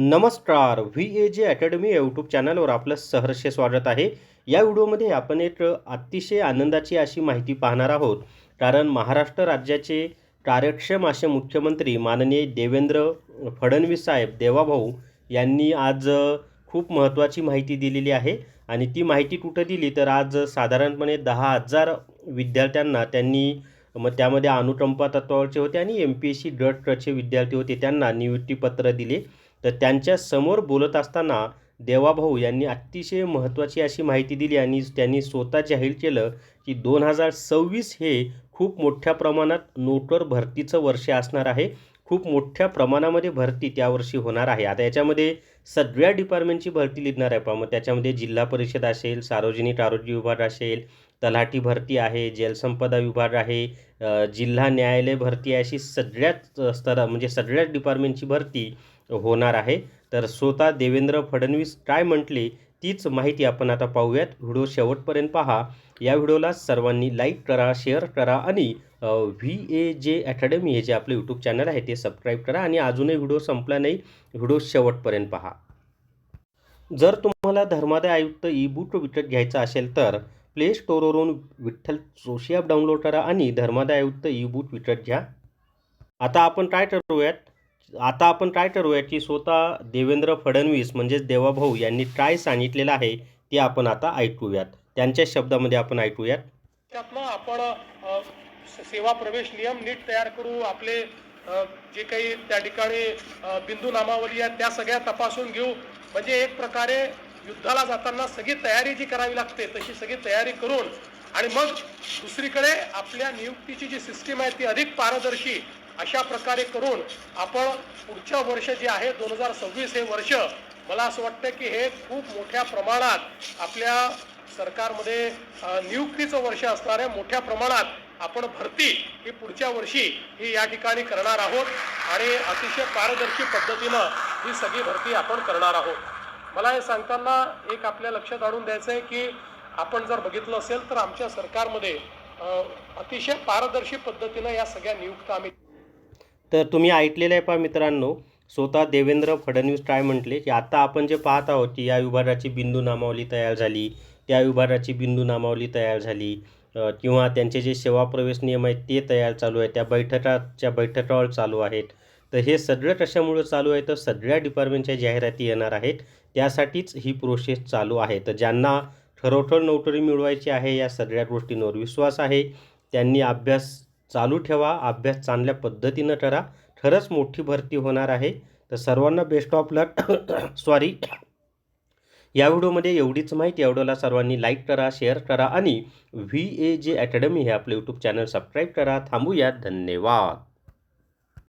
नमस्कार. V A जे academy YouTube चॅनलवर आपलं सहर्ष स्वागत आहे. या व्हिडिओमध्ये आपण एक अतिशय आनंदाची अशी माहिती पाहणार आहोत. कारण महाराष्ट्र राज्याचे कार्यक्षम असे मुख्यमंत्री माननीय देवेंद्र फडणवीस साहेब देवाभाऊ यांनी आज खूप महत्त्वाची माहिती दिलेली आहे. आणि ती माहिती कुठं दिली तर आज साधारणपणे दहा हजार विद्यार्थ्यांना त्यांनी मग त्यामध्ये अनुकंपा तत्वावरचे होते आणि एम पी एस सी डट विद्यार्थी होते त्यांना नियुक्तीपत्र दिले. तर त्यांच्यासमोर बोलत असताना देवाभाऊ यांनी अतिशय महत्त्वाची अशी माहिती दिली आणि त्यांनी स्वतः जाहीर केलं की दोन हजार सव्वीस हे खूप मोठ्या प्रमाणात नोटवर भरतीचं वर्ष असणार आहे. खूप मोठ्या प्रमाणामध्ये भरती त्यावर्षी होणार आहे. आता याच्यामध्ये सगळ्या डिपार्टमेंटची भरती लिहिणार आहे. पहा मग त्याच्यामध्ये जिल्हा परिषद असेल सार्वजनिक आरोग्य विभाग असेल तलाठी भरती आहे जलसंपदा विभाग आहे जिल्हा न्यायालय भरती आहे अशी सगळ्याच स्तरा म्हणजे सगळ्याच डिपार्टमेंटची भरती होणार आहे. तर स्वतः देवेंद्र फडणवीस काय म्हटले तीच माहिती आपण आता पाहूयात. व्हिडिओ शेवटपर्यंत पहा. या व्हिडिओला सर्वांनी लाईक करा शेअर करा आणि व्ही ए जे अकॅडमी हे जे आपलं यूट्यूब चॅनल आहे ते सबस्क्राईब करा आणि अजूनही व्हिडिओ संपला नाही व्हिडिओ शेवटपर्यंत पहा. जर तुम्हाला धर्मादाय आयुक्त ई बुक विकत घ्यायचा असेल तर प्ले स्टोरवरून विठ्ठल जोशी ॲप डाउनलोड करा आणि धर्मादाय आयुक्त ई बुक विकत घ्या. आता आपण काय ठरवूयात? आता आपण काय ठरवूया की स्वतः देवेंद्र फडणवीस म्हणजेच देवाभाऊ यांनी काय सांगितलेलं आहे ते आपण आता ऐकूयात. त्यांच्या शब्दामध्ये आपण ऐकूयात. त्यातनं आपण सेवा प्रवेश नियम नीट तयार करू. आपले जे काही त्या ठिकाणी बिंदू नामावली आहेत त्या सगळ्या तपासून घेऊ. म्हणजे एक प्रकारे युद्धाला जाताना सगळी तयारी जी करावी लागते तशी सगळी तयारी करून आणि मग दुसरीकडे आपल्या नियुक्तीची जी सिस्टीम आहे ती अधिक पारदर्शी अशा प्रकारे करून आपण पुढच्या वर्ष जे आहे दोन हजार सव्वीस हे वर्ष मला असं वाटतं की हे खूप मोठ्या प्रमाणात आपल्या सरकारमध्ये नियुक्तीचं वर्ष असणार आहे मोठ्या प्रमाणात आपण भरती ही पुढच्या वर्षी ही या ठिकाणी करणार आहोत आणि अतिशय पारदर्शी पद्धतीनं ही सगळी भरती आपण करणार आहोत. मला हे सांगताना एक आपल्या लक्षात आणून द्यायचं आहे की आपण जर बघितलं असेल तर आमच्या सरकारमध्ये अतिशय पारदर्शी पद्धतीनं या सगळ्या नियुक्त आम्ही तर तुम्ही ऐकलेलं आहे पहा मित्रांनो स्वतः देवेंद्र फडणवीस काय म्हटले की आता आपण जे पाहत आहोत की या विभागाची बिंदू नामावली तयार झाली त्या विभागाची बिंदू नामावली तयार झाली किंवा त्यांचे जे सेवा प्रवेश नियम आहेत ते तयार चालू आहेत त्या बैठकाच्या बैठकावर चालू आहेत. तर हे सगळं कशामुळं चालू आहे? तर सगळ्या डिपार्टमेंटच्या जाहिराती येणार आहेत त्यासाठीच ही प्रोसेस चालू आहे. तर ज्यांना खरोखर नोकरी मिळवायची आहे या सगळ्या गोष्टींवर विश्वास आहे त्यांनी अभ्यास चालू ठेवा अभ्यास चांगल्या पद्धतीनं करा. खरंच मोठी भरती होणार आहे. तर सर्वांना बेस्ट ऑफ लक सॉरी या व्हिडिओमध्ये एवढीच माहिती. या सर्वांनी लाईक करा शेअर करा आणि व्ही ए जे अकॅडमी हे आपलं यूट्यूब चॅनल सबस्क्राईब करा. थांबूयात धन्यवाद.